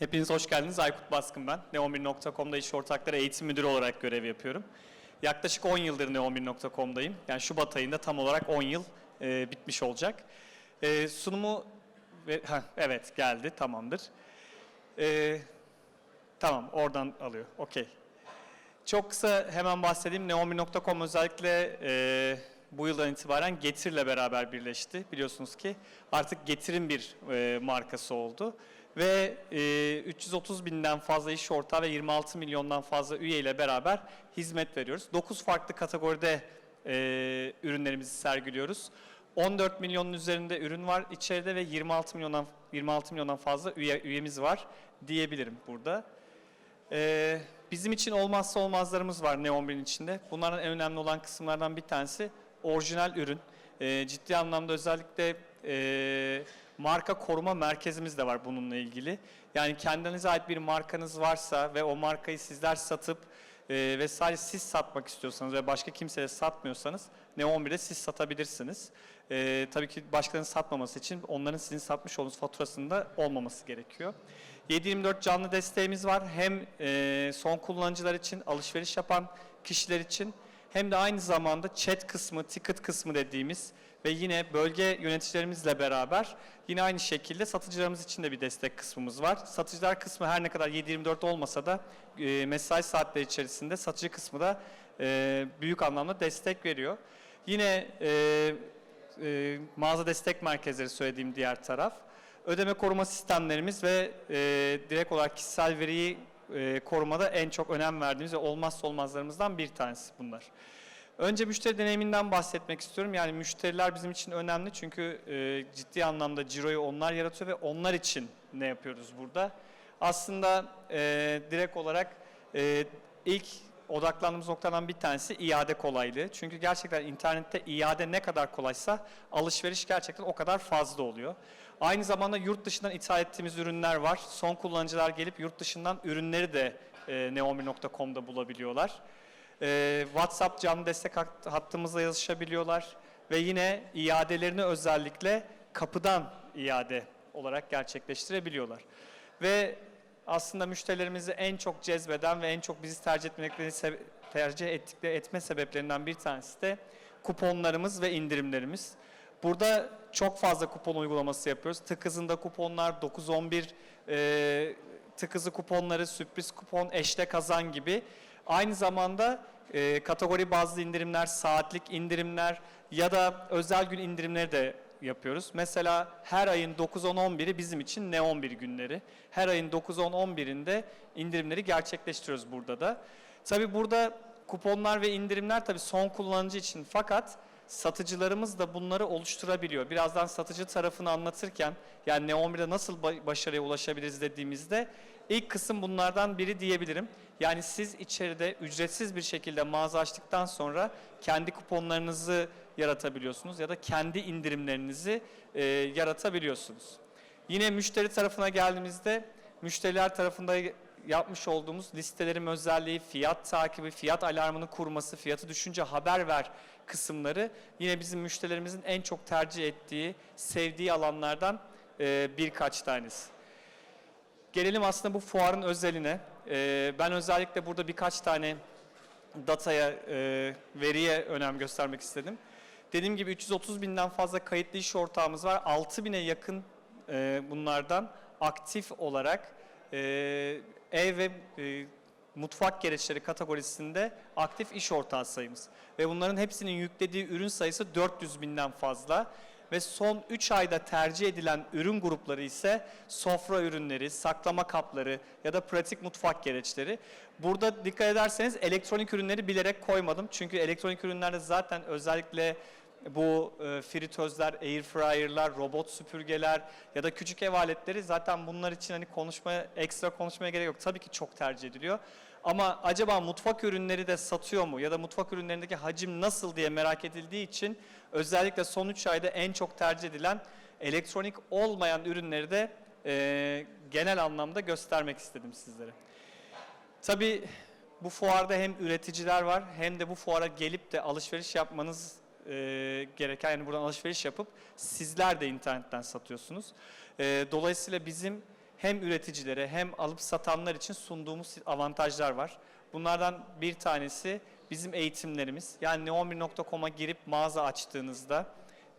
Hepiniz hoş geldiniz. Aykut Baskın ben. Neon1.com'da iş ortakları eğitim müdürü olarak görev yapıyorum. Yaklaşık 10 yıldır Neon1.com'dayım. Yani Şubat ayında tam olarak 10 yıl e, bitmiş olacak. E, sunumu... Ve, heh, evet geldi, tamamdır. E, tamam, oradan alıyor. Okey. Çok kısa hemen bahsedeyim. Neon1.com özellikle e, bu yıldan itibaren Getir'le beraber birleşti. Biliyorsunuz ki artık Getir'in bir e, markası oldu. Ve e, 330 binden fazla iş ortağı ve 26 milyondan fazla üye ile beraber hizmet veriyoruz. 9 farklı kategoride e, ürünlerimizi sergiliyoruz. 14 milyonun üzerinde ürün var içeride ve 26 milyondan 26 milyondan fazla üye, üyemiz var diyebilirim burada. Ee, bizim için olmazsa olmazlarımız var Neon 1'in içinde. Bunlardan en önemli olan kısımlardan bir tanesi orijinal ürün. Ee, ciddi anlamda özellikle e, marka koruma merkezimiz de var bununla ilgili. Yani kendinize ait bir markanız varsa ve o markayı sizler satıp e, ve sadece siz satmak istiyorsanız ve başka kimseye satmıyorsanız Neon 1'de siz satabilirsiniz. E, tabii ki başkalarının satmaması için onların sizin satmış olduğunuz faturasında olmaması gerekiyor. 7/24 canlı desteğimiz var. Hem e, son kullanıcılar için, alışveriş yapan kişiler için hem de aynı zamanda chat kısmı, ticket kısmı dediğimiz ve yine bölge yöneticilerimizle beraber yine aynı şekilde satıcılarımız için de bir destek kısmımız var. Satıcılar kısmı her ne kadar 7/24 olmasa da e, mesai saatleri içerisinde satıcı kısmı da e, büyük anlamda destek veriyor. Yine e, e, mağaza destek merkezleri söylediğim diğer taraf. Ödeme koruma sistemlerimiz ve e, direkt olarak kişisel veriyi e, korumada en çok önem verdiğimiz ve olmazsa olmazlarımızdan bir tanesi bunlar. Önce müşteri deneyiminden bahsetmek istiyorum. Yani müşteriler bizim için önemli çünkü e, ciddi anlamda ciroyu onlar yaratıyor ve onlar için ne yapıyoruz burada? Aslında e, direkt olarak e, ilk odaklandığımız noktadan bir tanesi iade kolaylığı. Çünkü gerçekten internette iade ne kadar kolaysa alışveriş gerçekten o kadar fazla oluyor. Aynı zamanda yurt dışından ithal ettiğimiz ürünler var. Son kullanıcılar gelip yurt dışından ürünleri de e, neomi.com'da bulabiliyorlar. E, WhatsApp canlı destek hat- hattımızla yazışabiliyorlar ve yine iadelerini özellikle kapıdan iade olarak gerçekleştirebiliyorlar. Ve aslında müşterilerimizi en çok cezbeden ve en çok bizi tercih etmekleri sebe- tercih ettikleri etme sebeplerinden bir tanesi de kuponlarımız ve indirimlerimiz. Burada çok fazla kupon uygulaması yapıyoruz. Tık hızında kuponlar, 9-11 e, tık hızı kuponları, sürpriz kupon, eşle kazan gibi. Aynı zamanda e, kategori bazlı indirimler, saatlik indirimler ya da özel gün indirimleri de yapıyoruz. Mesela her ayın 9-10-11'i bizim için ne 11 günleri. Her ayın 9-10-11'inde indirimleri gerçekleştiriyoruz burada da. Tabi burada kuponlar ve indirimler tabi son kullanıcı için fakat satıcılarımız da bunları oluşturabiliyor. Birazdan satıcı tarafını anlatırken yani Neon1'de nasıl ba- başarıya ulaşabiliriz dediğimizde ilk kısım bunlardan biri diyebilirim. Yani siz içeride ücretsiz bir şekilde mağaza açtıktan sonra kendi kuponlarınızı yaratabiliyorsunuz ya da kendi indirimlerinizi e, yaratabiliyorsunuz. Yine müşteri tarafına geldiğimizde müşteriler tarafında yapmış olduğumuz listelerim özelliği, fiyat takibi, fiyat alarmını kurması, fiyatı düşünce haber ver kısımları yine bizim müşterilerimizin en çok tercih ettiği, sevdiği alanlardan e, birkaç tanesi. Gelelim aslında bu fuarın özeline. E, ben özellikle burada birkaç tane dataya, e, veriye önem göstermek istedim. Dediğim gibi 330 binden fazla kayıtlı iş ortağımız var. 6 bine yakın bunlardan aktif olarak ev ve e, mutfak gereçleri kategorisinde aktif iş ortağı sayımız. Ve bunların hepsinin yüklediği ürün sayısı 400 binden fazla. Ve son 3 ayda tercih edilen ürün grupları ise sofra ürünleri, saklama kapları ya da pratik mutfak gereçleri. Burada dikkat ederseniz elektronik ürünleri bilerek koymadım. Çünkü elektronik ürünlerde zaten özellikle bu e, fritözler, air fryer'lar, robot süpürgeler ya da küçük ev aletleri zaten bunlar için hani konuşmaya, ekstra konuşmaya gerek yok. Tabii ki çok tercih ediliyor. Ama acaba mutfak ürünleri de satıyor mu ya da mutfak ürünlerindeki hacim nasıl diye merak edildiği için özellikle son 3 ayda en çok tercih edilen elektronik olmayan ürünleri de e, genel anlamda göstermek istedim sizlere. Tabii bu fuarda hem üreticiler var hem de bu fuara gelip de alışveriş yapmanız e, gereken yani buradan alışveriş yapıp sizler de internetten satıyorsunuz. E, dolayısıyla bizim hem üreticilere hem alıp satanlar için sunduğumuz avantajlar var. Bunlardan bir tanesi bizim eğitimlerimiz. Yani ne11.com'a girip mağaza açtığınızda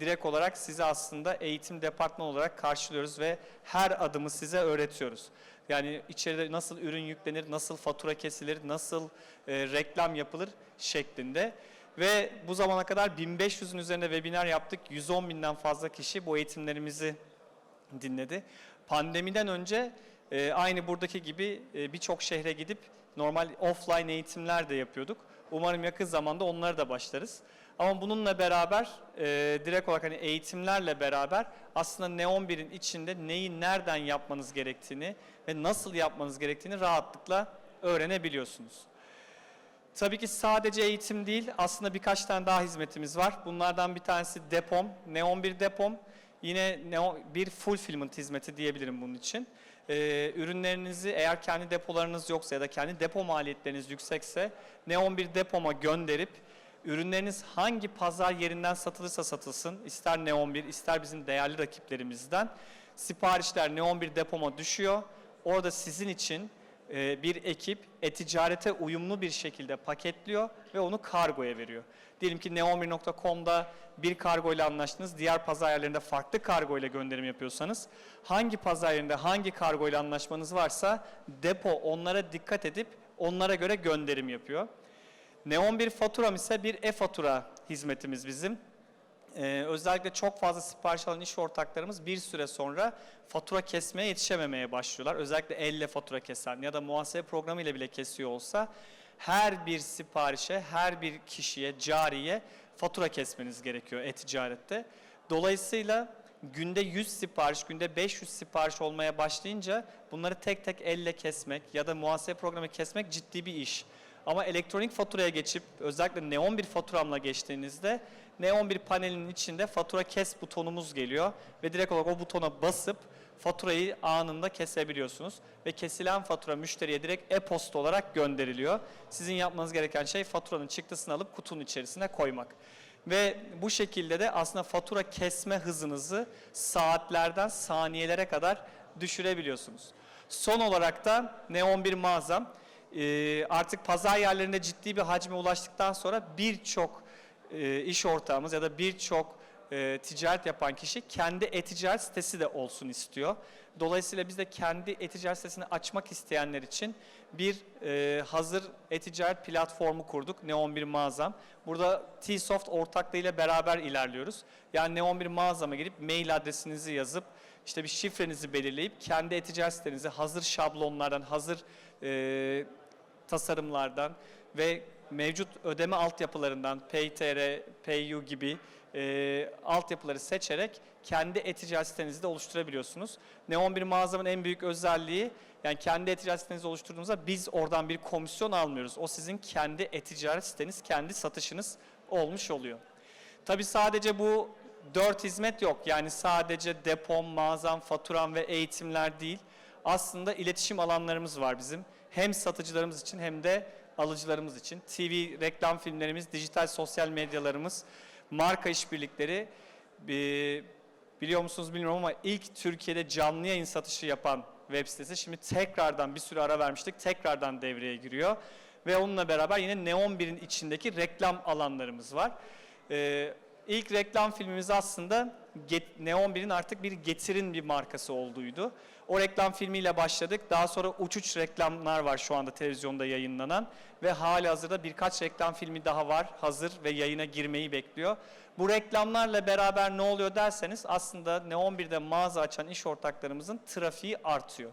direkt olarak sizi aslında eğitim departmanı olarak karşılıyoruz ve her adımı size öğretiyoruz. Yani içeride nasıl ürün yüklenir, nasıl fatura kesilir, nasıl e, reklam yapılır şeklinde. Ve bu zamana kadar 1500'ün üzerinde webinar yaptık. 110 binden fazla kişi bu eğitimlerimizi dinledi. Pandemiden önce e, aynı buradaki gibi e, birçok şehre gidip normal offline eğitimler de yapıyorduk. Umarım yakın zamanda onlara da başlarız. Ama bununla beraber e, direkt olarak hani eğitimlerle beraber aslında Neon 1'in içinde neyi nereden yapmanız gerektiğini ve nasıl yapmanız gerektiğini rahatlıkla öğrenebiliyorsunuz. Tabii ki sadece eğitim değil, aslında birkaç tane daha hizmetimiz var. Bunlardan bir tanesi depom, Neon 1 depom. Yine bir fulfillment hizmeti diyebilirim bunun için. Ee, ürünlerinizi eğer kendi depolarınız yoksa ya da kendi depo maliyetleriniz yüksekse Neon 1 depoma gönderip ürünleriniz hangi pazar yerinden satılırsa satılsın, ister Neon 1 ister bizim değerli rakiplerimizden siparişler Neon 1 depoma düşüyor. Orada sizin için bir ekip e-ticarete uyumlu bir şekilde paketliyor ve onu kargoya veriyor. Diyelim ki neon1.com'da bir kargo ile anlaştınız, diğer pazar yerlerinde farklı kargo ile gönderim yapıyorsanız, hangi pazar yerinde hangi kargo ile anlaşmanız varsa depo onlara dikkat edip onlara göre gönderim yapıyor. Neon bir faturam ise bir e-fatura hizmetimiz bizim. Ee, özellikle çok fazla sipariş alan iş ortaklarımız bir süre sonra fatura kesmeye yetişememeye başlıyorlar. Özellikle elle fatura kesen ya da muhasebe programı ile bile kesiyor olsa her bir siparişe, her bir kişiye, cariye fatura kesmeniz gerekiyor e-ticarette. Dolayısıyla günde 100 sipariş, günde 500 sipariş olmaya başlayınca bunları tek tek elle kesmek ya da muhasebe programı kesmek ciddi bir iş. Ama elektronik faturaya geçip özellikle Neon bir faturamla geçtiğinizde Neon bir panelinin içinde fatura kes butonumuz geliyor ve direkt olarak o butona basıp faturayı anında kesebiliyorsunuz ve kesilen fatura müşteriye direkt e-posta olarak gönderiliyor. Sizin yapmanız gereken şey faturanın çıktısını alıp kutunun içerisine koymak. Ve bu şekilde de aslında fatura kesme hızınızı saatlerden saniyelere kadar düşürebiliyorsunuz. Son olarak da Neon bir mağazam e, artık pazar yerlerinde ciddi bir hacme ulaştıktan sonra birçok e, iş ortağımız ya da birçok e, ticaret yapan kişi kendi e-ticaret sitesi de olsun istiyor. Dolayısıyla biz de kendi e-ticaret sitesini açmak isteyenler için bir e, hazır e-ticaret platformu kurduk. Neon bir mağazam. Burada T-Soft ortaklığıyla beraber ilerliyoruz. Yani Neon bir mağazama girip mail adresinizi yazıp işte bir şifrenizi belirleyip kendi e-ticaret sitenizi hazır şablonlardan, hazır e, tasarımlardan ve mevcut ödeme altyapılarından PayTR, PayU gibi e, altyapıları seçerek kendi e-ticaret sitenizi de oluşturabiliyorsunuz. Neon bir mağazamın en büyük özelliği yani kendi e-ticaret sitenizi oluşturduğunuzda biz oradan bir komisyon almıyoruz. O sizin kendi e-ticaret siteniz, kendi satışınız olmuş oluyor. Tabi sadece bu dört hizmet yok. Yani sadece depom, mağazam, faturam ve eğitimler değil. Aslında iletişim alanlarımız var bizim. Hem satıcılarımız için hem de alıcılarımız için. TV, reklam filmlerimiz, dijital sosyal medyalarımız, marka işbirlikleri. Ee, biliyor musunuz bilmiyorum ama ilk Türkiye'de canlı yayın satışı yapan web sitesi. Şimdi tekrardan bir süre ara vermiştik. Tekrardan devreye giriyor. Ve onunla beraber yine Neon 1'in içindeki reklam alanlarımız var. Ee, ilk reklam filmimiz aslında Neon 1'in artık bir getirin bir markası olduğuydu. O reklam filmiyle başladık. Daha sonra uçuç reklamlar var şu anda televizyonda yayınlanan. Ve hali hazırda birkaç reklam filmi daha var hazır ve yayına girmeyi bekliyor. Bu reklamlarla beraber ne oluyor derseniz aslında Neon 1'de mağaza açan iş ortaklarımızın trafiği artıyor.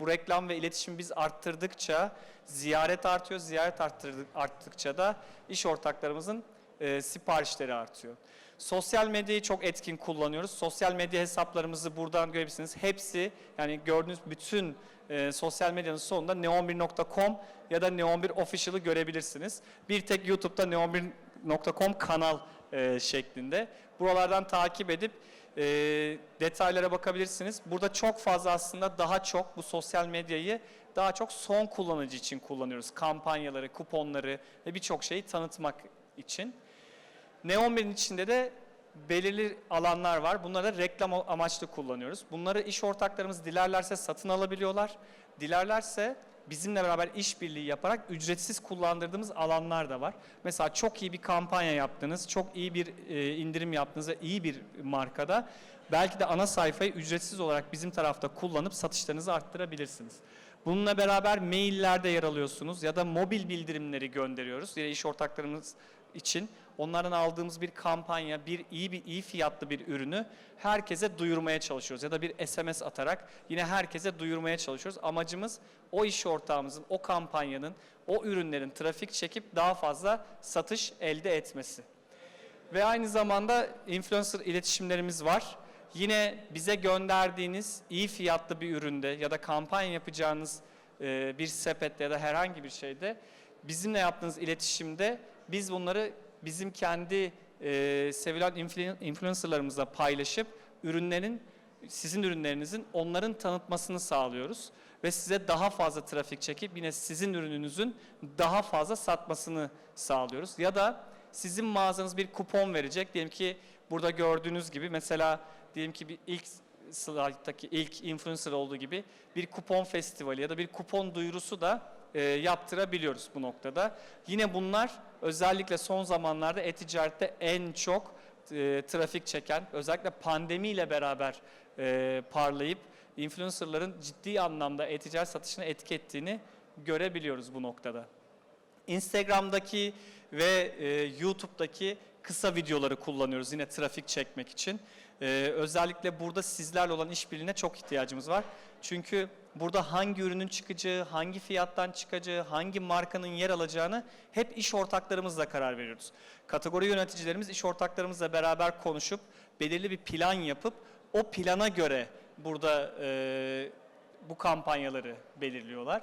Bu reklam ve iletişim biz arttırdıkça ziyaret artıyor. Ziyaret arttırdık, arttıkça da iş ortaklarımızın e, siparişleri artıyor. Sosyal medyayı çok etkin kullanıyoruz. Sosyal medya hesaplarımızı buradan görebilirsiniz. Hepsi yani gördüğünüz bütün e, sosyal medyanın sonunda neon1.com ya da neon1 official'ı görebilirsiniz. Bir tek YouTube'da neon1.com kanal e, şeklinde. Buralardan takip edip e, detaylara bakabilirsiniz. Burada çok fazla aslında daha çok bu sosyal medyayı daha çok son kullanıcı için kullanıyoruz. Kampanyaları, kuponları ve birçok şeyi tanıtmak için. Neon 1'in içinde de belirli alanlar var. Bunları reklam amaçlı kullanıyoruz. Bunları iş ortaklarımız dilerlerse satın alabiliyorlar. Dilerlerse bizimle beraber işbirliği yaparak ücretsiz kullandırdığımız alanlar da var. Mesela çok iyi bir kampanya yaptınız, çok iyi bir e, indirim yaptınız iyi bir markada belki de ana sayfayı ücretsiz olarak bizim tarafta kullanıp satışlarınızı arttırabilirsiniz. Bununla beraber maillerde yer alıyorsunuz ya da mobil bildirimleri gönderiyoruz. Yine iş ortaklarımız için onlardan aldığımız bir kampanya, bir iyi bir iyi fiyatlı bir ürünü herkese duyurmaya çalışıyoruz ya da bir SMS atarak yine herkese duyurmaya çalışıyoruz. Amacımız o iş ortağımızın, o kampanyanın, o ürünlerin trafik çekip daha fazla satış elde etmesi. Ve aynı zamanda influencer iletişimlerimiz var. Yine bize gönderdiğiniz iyi fiyatlı bir üründe ya da kampanya yapacağınız e, bir sepette ya da herhangi bir şeyde bizimle yaptığınız iletişimde biz bunları bizim kendi e, sevilen influ- influencerlarımızla paylaşıp ürünlerin sizin ürünlerinizin onların tanıtmasını sağlıyoruz ve size daha fazla trafik çekip yine sizin ürününüzün daha fazla satmasını sağlıyoruz. Ya da sizin mağazanız bir kupon verecek. Diyelim ki burada gördüğünüz gibi mesela diyelim ki bir ilk slayttaki ilk influencer olduğu gibi bir kupon festivali ya da bir kupon duyurusu da e, yaptırabiliyoruz bu noktada. Yine bunlar özellikle son zamanlarda e-ticarette en çok e, trafik çeken, özellikle pandemiyle beraber e, parlayıp influencerların ciddi anlamda e-ticaret satışına etki ettiğini görebiliyoruz bu noktada. Instagram'daki ve e, YouTube'daki kısa videoları kullanıyoruz yine trafik çekmek için. E, özellikle burada sizlerle olan işbirliğine çok ihtiyacımız var. Çünkü burada hangi ürünün çıkacağı, hangi fiyattan çıkacağı, hangi markanın yer alacağını hep iş ortaklarımızla karar veriyoruz. Kategori yöneticilerimiz iş ortaklarımızla beraber konuşup belirli bir plan yapıp o plana göre burada e, bu kampanyaları belirliyorlar.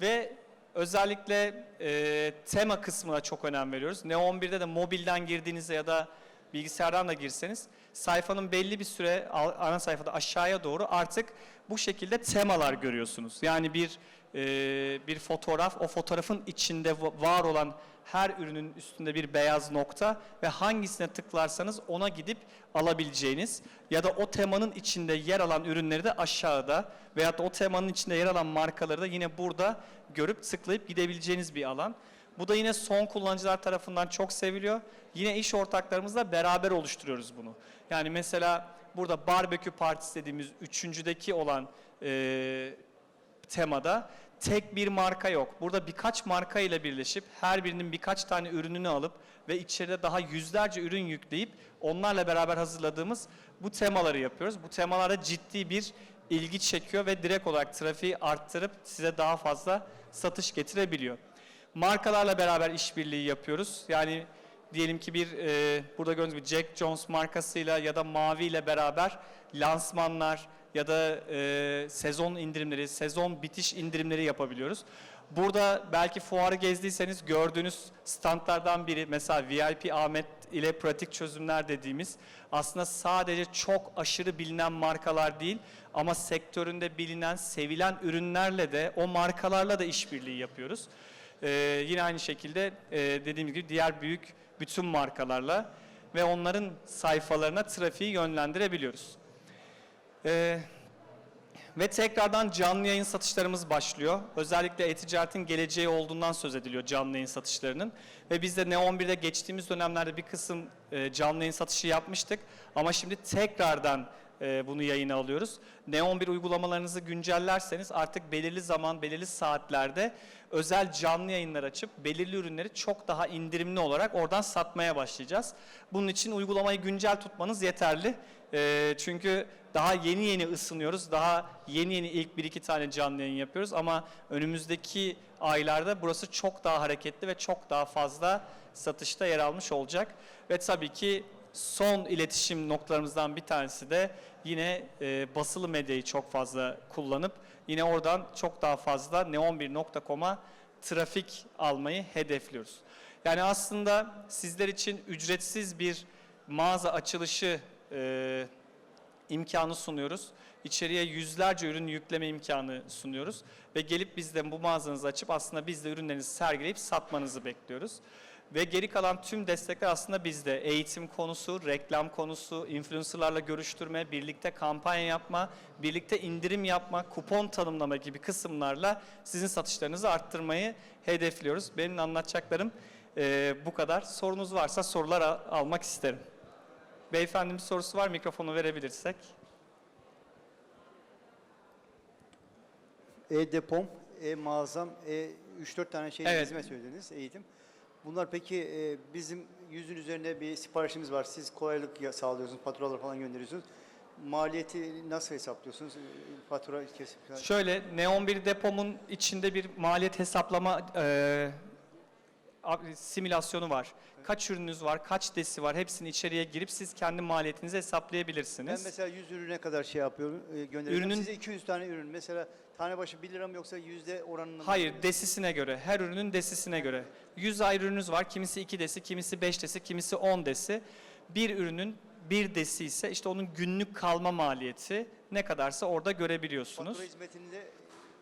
Ve özellikle e, tema kısmına çok önem veriyoruz. Neo 11'de de mobilden girdiğinizde ya da bilgisayardan da girseniz sayfanın belli bir süre ana sayfada aşağıya doğru artık bu şekilde temalar görüyorsunuz. Yani bir e, bir fotoğraf, o fotoğrafın içinde va- var olan her ürünün üstünde bir beyaz nokta ve hangisine tıklarsanız ona gidip alabileceğiniz ya da o temanın içinde yer alan ürünleri de aşağıda veyahut da o temanın içinde yer alan markaları da yine burada görüp tıklayıp gidebileceğiniz bir alan. Bu da yine son kullanıcılar tarafından çok seviliyor. Yine iş ortaklarımızla beraber oluşturuyoruz bunu. Yani mesela burada barbekü partisi dediğimiz üçüncüdeki olan e, temada tek bir marka yok. Burada birkaç marka ile birleşip her birinin birkaç tane ürününü alıp ve içeride daha yüzlerce ürün yükleyip onlarla beraber hazırladığımız bu temaları yapıyoruz. Bu temalarda ciddi bir ilgi çekiyor ve direkt olarak trafiği arttırıp size daha fazla satış getirebiliyor. Markalarla beraber işbirliği yapıyoruz. Yani diyelim ki bir e, burada gördüğünüz gibi Jack Jones markasıyla ya da Mavi ile beraber lansmanlar ya da e, sezon indirimleri, sezon bitiş indirimleri yapabiliyoruz. Burada belki fuarı gezdiyseniz gördüğünüz standlardan biri mesela VIP Ahmet ile pratik çözümler dediğimiz aslında sadece çok aşırı bilinen markalar değil ama sektöründe bilinen, sevilen ürünlerle de o markalarla da işbirliği yapıyoruz. Ee, yine aynı şekilde e, dediğim gibi diğer büyük bütün markalarla ve onların sayfalarına trafiği yönlendirebiliyoruz. Ee, ve tekrardan canlı yayın satışlarımız başlıyor. Özellikle e-ticaretin geleceği olduğundan söz ediliyor canlı yayın satışlarının. Ve biz de Ne 11'de geçtiğimiz dönemlerde bir kısım e, canlı yayın satışı yapmıştık. Ama şimdi tekrardan e, bunu yayına alıyoruz. Ne 11 uygulamalarınızı güncellerseniz artık belirli zaman, belirli saatlerde özel canlı yayınlar açıp belirli ürünleri çok daha indirimli olarak oradan satmaya başlayacağız. Bunun için uygulamayı güncel tutmanız yeterli. E, çünkü daha yeni yeni ısınıyoruz. Daha yeni yeni ilk bir iki tane canlı yayın yapıyoruz ama önümüzdeki aylarda burası çok daha hareketli ve çok daha fazla satışta yer almış olacak. Ve tabii ki son iletişim noktalarımızdan bir tanesi de yine e, basılı medyayı çok fazla kullanıp yine oradan çok daha fazla neon1.com'a trafik almayı hedefliyoruz. Yani aslında sizler için ücretsiz bir mağaza açılışı e, imkanı sunuyoruz. İçeriye yüzlerce ürün yükleme imkanı sunuyoruz. Ve gelip bizden bu mağazanızı açıp aslında biz de ürünlerinizi sergileyip satmanızı bekliyoruz. Ve geri kalan tüm destekler aslında bizde. Eğitim konusu, reklam konusu, influencerlarla görüştürme, birlikte kampanya yapma, birlikte indirim yapma, kupon tanımlama gibi kısımlarla sizin satışlarınızı arttırmayı hedefliyoruz. Benim anlatacaklarım eee, bu kadar. Sorunuz varsa sorular al- almak isterim. Beyefendinin bir sorusu var, mikrofonu verebilirsek. E-depom, e-mağazam, e 3-4 tane şey Evet. hizmet söylediniz, eğitim. Bunlar peki e, bizim yüzün üzerine bir siparişimiz var. Siz kolaylık sağlıyorsunuz, faturalar falan gönderiyorsunuz. Maliyeti nasıl hesaplıyorsunuz? E, Fatura kesip Şöyle, Neon bir depomun içinde bir maliyet hesaplama ab- simülasyonu var. Kaç ürününüz var, kaç desi var hepsini içeriye girip siz kendi maliyetinizi Ben hesaplayabilirsiniz. mesela 100 ürüne kadar şey yapıyorum, e, gönderiyorum. Ürünün- Size 200 tane ürün. Mesela tane başı 1 lira mı yoksa yüzde oranında mı? Hayır, desisine göre, her ürünün desisine göre. 100 ayrı ürününüz var, kimisi 2 desi, kimisi 5 desi, kimisi 10 desi. Bir ürünün bir desi ise işte onun günlük kalma maliyeti ne kadarsa orada görebiliyorsunuz. Fatura hizmetinde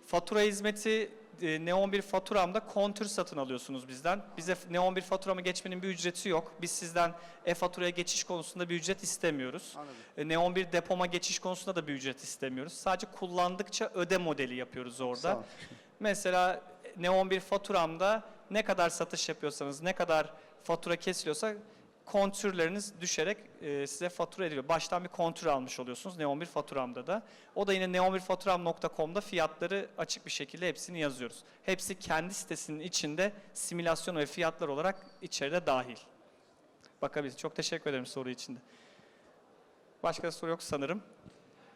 Fatura hizmeti e, Neon bir faturamda kontür satın alıyorsunuz bizden. Bize Neon bir faturamı geçmenin bir ücreti yok. Biz sizden e-faturaya geçiş konusunda bir ücret istemiyoruz. anladım. E, Neon bir depoma geçiş konusunda da bir ücret istemiyoruz. Sadece kullandıkça öde modeli yapıyoruz orada. Mesela Neon bir faturamda ne kadar satış yapıyorsanız, ne kadar fatura kesiliyorsa kontürleriniz düşerek e, size fatura ediliyor. Baştan bir kontür almış oluyorsunuz Neon bir faturamda da. O da yine neon1faturam.com'da fiyatları açık bir şekilde hepsini yazıyoruz. Hepsi kendi sitesinin içinde simülasyon ve fiyatlar olarak içeride dahil. Bakabilirsiniz. Çok teşekkür ederim soru için. Başka soru yok sanırım.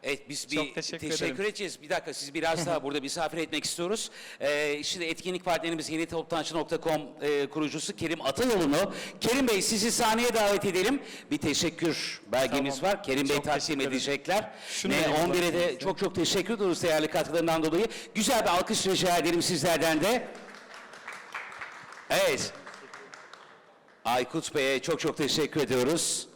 Evet biz bir Çok teşekkür teşekkür ederim. edeceğiz. Bir dakika siz biraz daha burada misafir etmek istiyoruz. Ee, şimdi etkinlik partnerimiz yeni toptancı.com e, kurucusu Kerim Atayoğlu'nu. Kerim Bey sizi sahneye davet edelim. Bir teşekkür belgemiz Tamam. var. Kerim Bey Çok takdim teşekkür ederim. edecekler. Şunu vereyim 11'e de bakayım çok çok teşekkür ediyoruz değerli katkılarından dolayı. Güzel bir alkış rica ederim sizlerden de. Evet. Aykut Bey'e çok çok teşekkür ediyoruz.